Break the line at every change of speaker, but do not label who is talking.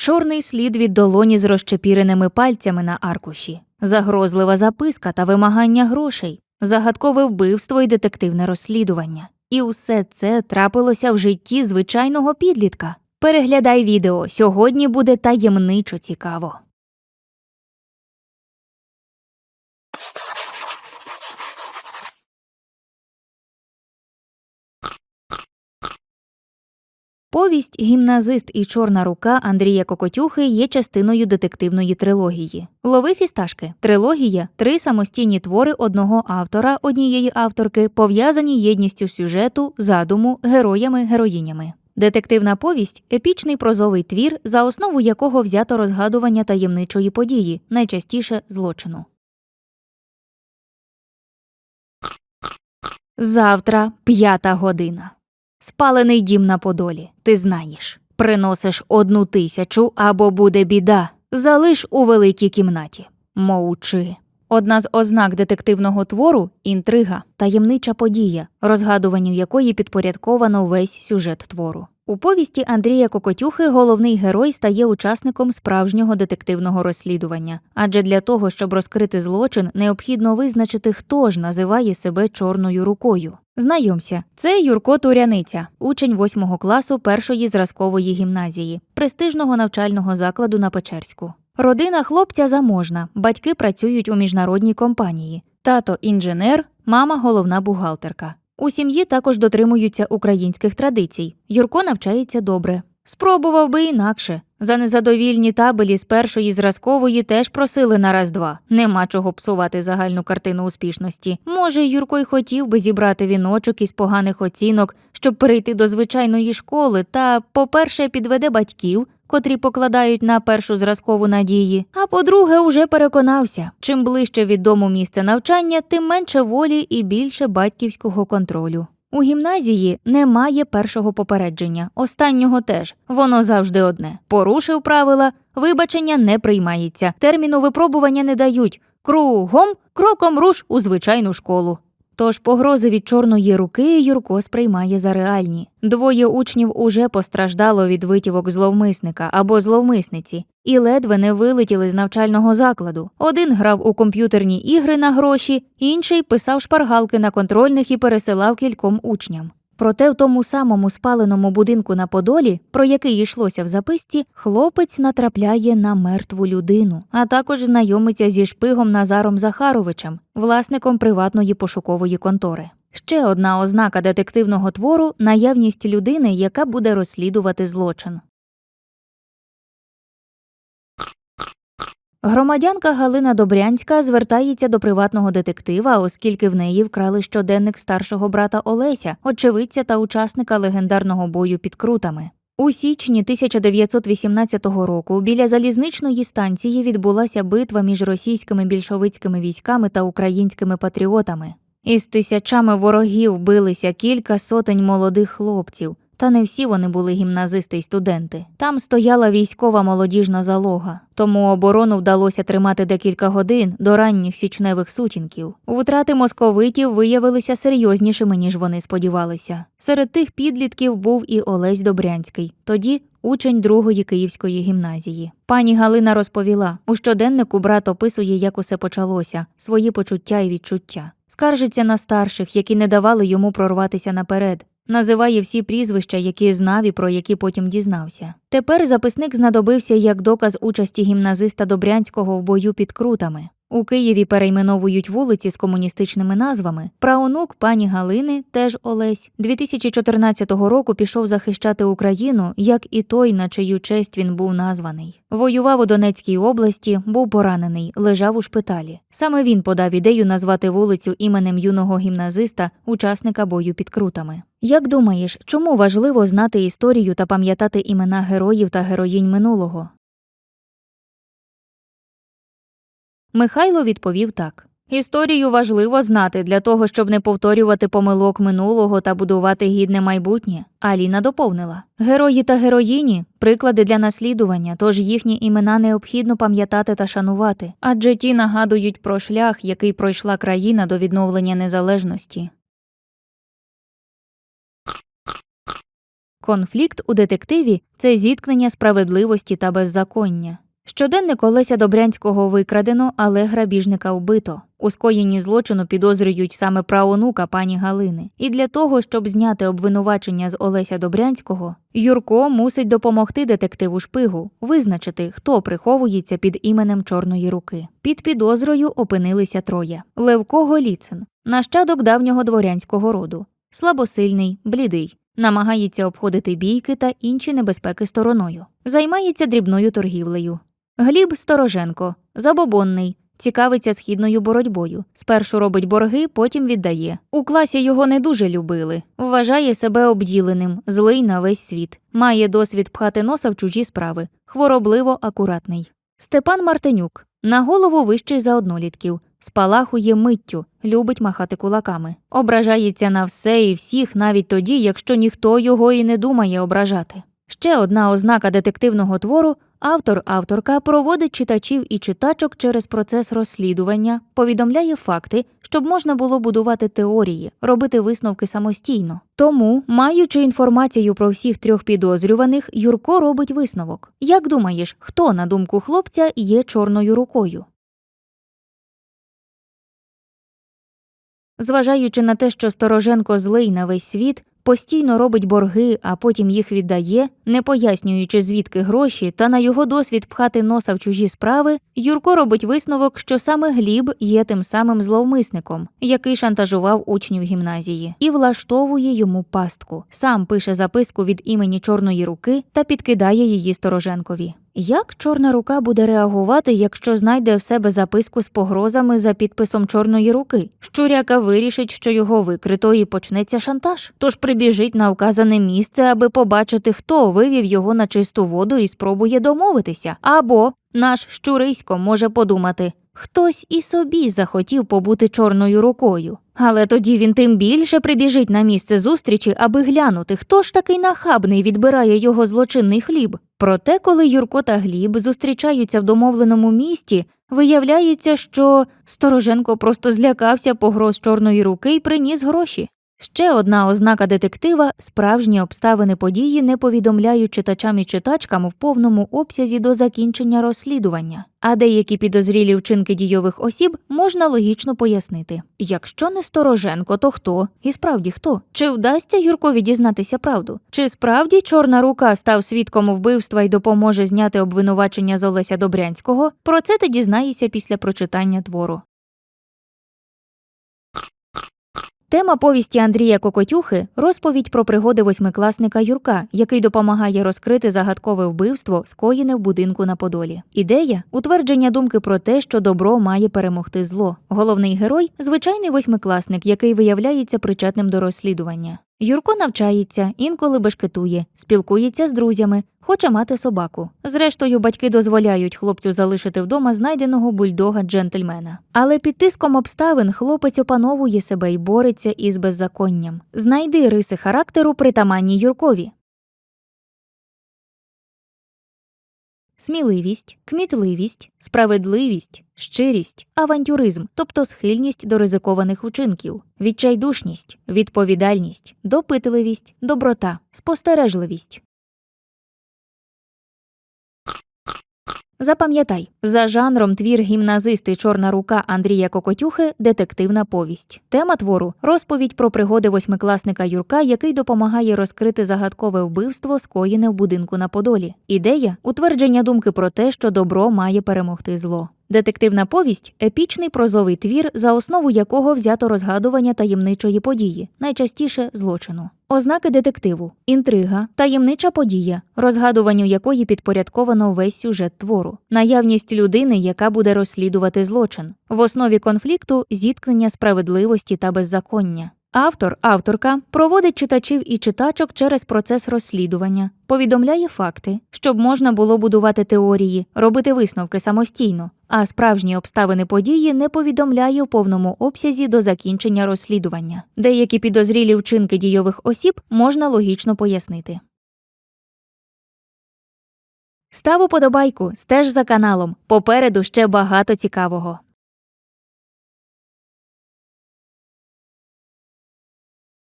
чорний слід від долоні з розчепіреними пальцями на аркуші, загрозлива записка та вимагання грошей, загадкове вбивство і детективне розслідування. І усе це трапилося в житті звичайного підлітка. Переглядай відео, сьогодні буде таємничо цікаво. Повість Гімназист і Чорна рука Андрія Кокотюхи є частиною детективної трилогії. Лови фісташки. Трилогія три самостійні твори одного автора, однієї авторки, пов'язані єдністю сюжету, задуму, героями, героїнями. Детективна повість епічний прозовий твір, за основу якого взято розгадування таємничої події, найчастіше злочину. Завтра п'ята година. Спалений дім на Подолі, ти знаєш. Приносиш одну тисячу або буде біда. Залиш у великій кімнаті. Мовчи. Одна з ознак детективного твору інтрига, таємнича подія, розгадуванню якої підпорядковано весь сюжет твору. У повісті Андрія Кокотюхи головний герой стає учасником справжнього детективного розслідування, адже для того, щоб розкрити злочин, необхідно визначити, хто ж називає себе чорною рукою. Знайомся, це Юрко Туряниця, учень восьмого класу першої зразкової гімназії, престижного навчального закладу на Печерську. Родина хлопця заможна, батьки працюють у міжнародній компанії. Тато інженер, мама головна бухгалтерка. У сім'ї також дотримуються українських традицій. Юрко навчається добре. Спробував би інакше. За незадовільні табелі з першої зразкової теж просили на раз-два. Нема чого псувати загальну картину успішності. Може, Юрко й хотів би зібрати віночок із поганих оцінок, щоб перейти до звичайної школи, та, по-перше, підведе батьків, котрі покладають на першу зразкову надії. А по-друге, уже переконався, чим ближче від дому місце навчання, тим менше волі і більше батьківського контролю. У гімназії немає першого попередження, останнього теж. Воно завжди одне. Порушив правила, вибачення не приймається, терміну випробування не дають. Кругом кроком руш у звичайну школу. Тож погрози від чорної руки Юрко сприймає за реальні. Двоє учнів уже постраждало від витівок зловмисника або зловмисниці і ледве не вилетіли з навчального закладу. Один грав у комп'ютерні ігри на гроші, інший писав шпаргалки на контрольних і пересилав кільком учням. Проте в тому самому спаленому будинку на Подолі, про який йшлося в записці, хлопець натрапляє на мертву людину, а також знайомиться зі шпигом Назаром Захаровичем, власником приватної пошукової контори. Ще одна ознака детективного твору наявність людини, яка буде розслідувати злочин. Громадянка Галина Добрянська звертається до приватного детектива, оскільки в неї вкрали щоденник старшого брата Олеся, очевидця та учасника легендарного бою під крутами. У січні 1918 року біля залізничної станції відбулася битва між російськими більшовицькими військами та українськими патріотами. Із тисячами ворогів билися кілька сотень молодих хлопців. Та не всі вони були гімназисти й студенти. Там стояла військова молодіжна залога, тому оборону вдалося тримати декілька годин до ранніх січневих сутінків. Втрати московитів виявилися серйознішими, ніж вони сподівалися. Серед тих підлітків був і Олесь Добрянський, тоді учень другої київської гімназії. Пані Галина розповіла: у щоденнику брат описує, як усе почалося, свої почуття і відчуття. Скаржиться на старших, які не давали йому прорватися наперед. Називає всі прізвища, які знав і про які потім дізнався. Тепер записник знадобився як доказ участі гімназиста Добрянського в бою під крутами. У Києві перейменовують вулиці з комуністичними назвами. Праонук пані Галини, теж Олесь, 2014 року пішов захищати Україну, як і той, на чию честь він був названий. Воював у Донецькій області, був поранений, лежав у шпиталі. Саме він подав ідею назвати вулицю іменем юного гімназиста, учасника бою під крутами. Як думаєш, чому важливо знати історію та пам'ятати імена героїв та героїнь минулого? Михайло відповів так. Історію важливо знати для того, щоб не повторювати помилок минулого та будувати гідне майбутнє. Аліна доповнила герої та героїні приклади для наслідування, тож їхні імена необхідно пам'ятати та шанувати, адже ті нагадують про шлях, який пройшла країна до відновлення незалежності. Конфлікт у детективі це зіткнення справедливості та беззаконня. Щоденник Олеся Добрянського викрадено, але грабіжника вбито. У скоєнні злочину підозрюють саме праонука пані Галини. І для того, щоб зняти обвинувачення з Олеся Добрянського, Юрко мусить допомогти детективу шпигу визначити, хто приховується під іменем Чорної руки. Під підозрою опинилися троє: Левко Голіцин, нащадок давнього дворянського роду, слабосильний, блідий. Намагається обходити бійки та інші небезпеки стороною. Займається дрібною торгівлею. Гліб Стороженко, забобонний, цікавиться східною боротьбою. Спершу робить борги, потім віддає. У класі його не дуже любили. Вважає себе обділеним, злий на весь світ. Має досвід пхати носа в чужі справи, хворобливо акуратний. Степан Мартинюк на голову вищий за однолітків. Спалахує миттю, любить махати кулаками, ображається на все і всіх, навіть тоді, якщо ніхто його і не думає ображати. Ще одна ознака детективного твору автор-авторка проводить читачів і читачок через процес розслідування, повідомляє факти, щоб можна було будувати теорії, робити висновки самостійно. Тому, маючи інформацію про всіх трьох підозрюваних, Юрко робить висновок. Як думаєш, хто, на думку хлопця, є чорною рукою? Зважаючи на те, що Стороженко злий на весь світ, постійно робить борги, а потім їх віддає, не пояснюючи звідки гроші, та на його досвід пхати носа в чужі справи, Юрко робить висновок, що саме Гліб є тим самим зловмисником, який шантажував учнів гімназії, і влаштовує йому пастку. Сам пише записку від імені Чорної руки та підкидає її Стороженкові. Як чорна рука буде реагувати, якщо знайде в себе записку з погрозами за підписом чорної руки? Щуряка вирішить, що його викрито і почнеться шантаж. Тож прибіжить на вказане місце, аби побачити, хто вивів його на чисту воду і спробує домовитися. Або наш щурисько може подумати. Хтось і собі захотів побути чорною рукою. Але тоді він тим більше прибіжить на місце зустрічі, аби глянути, хто ж такий нахабний відбирає його злочинний хліб. Проте, коли Юрко та Гліб зустрічаються в домовленому місті, виявляється, що Стороженко просто злякався погроз чорної руки і приніс гроші. Ще одна ознака детектива справжні обставини події не повідомляють читачам і читачкам в повному обсязі до закінчення розслідування, а деякі підозрілі вчинки дійових осіб можна логічно пояснити. Якщо не Стороженко, то хто? І справді хто? Чи вдасться Юркові дізнатися правду? Чи справді чорна рука став свідком вбивства і допоможе зняти обвинувачення з Олеся Добрянського? Про це ти дізнаєшся після прочитання твору. Тема повісті Андрія Кокотюхи розповідь про пригоди восьмикласника Юрка, який допомагає розкрити загадкове вбивство, скоєне в будинку на Подолі. Ідея утвердження думки про те, що добро має перемогти зло. Головний герой звичайний восьмикласник, який виявляється причетним до розслідування. Юрко навчається, інколи бешкетує, спілкується з друзями, хоче мати собаку. Зрештою, батьки дозволяють хлопцю залишити вдома знайденого бульдога джентльмена. Але під тиском обставин хлопець опановує себе і бореться із беззаконням. Знайди риси характеру притаманні Юркові. Сміливість, кмітливість, справедливість, щирість, авантюризм, тобто схильність до ризикованих вчинків, відчайдушність, відповідальність, допитливість, доброта, спостережливість. Запам'ятай, за жанром твір гімназисти Чорна рука Андрія Кокотюхи детективна повість. Тема твору розповідь про пригоди восьмикласника Юрка, який допомагає розкрити загадкове вбивство, скоєне в будинку на Подолі. Ідея утвердження думки про те, що добро має перемогти зло. Детективна повість епічний прозовий твір, за основу якого взято розгадування таємничої події, найчастіше злочину. Ознаки детективу, інтрига, таємнича подія, розгадуванню якої підпорядковано весь сюжет твору, наявність людини, яка буде розслідувати злочин, в основі конфлікту зіткнення справедливості та беззаконня. Автор, авторка проводить читачів і читачок через процес розслідування, повідомляє факти, щоб можна було будувати теорії, робити висновки самостійно, а справжні обставини події не повідомляє у повному обсязі до закінчення розслідування. Деякі підозрілі вчинки дійових осіб можна логічно пояснити. Став уподобайку, стеж за каналом. Попереду ще багато цікавого.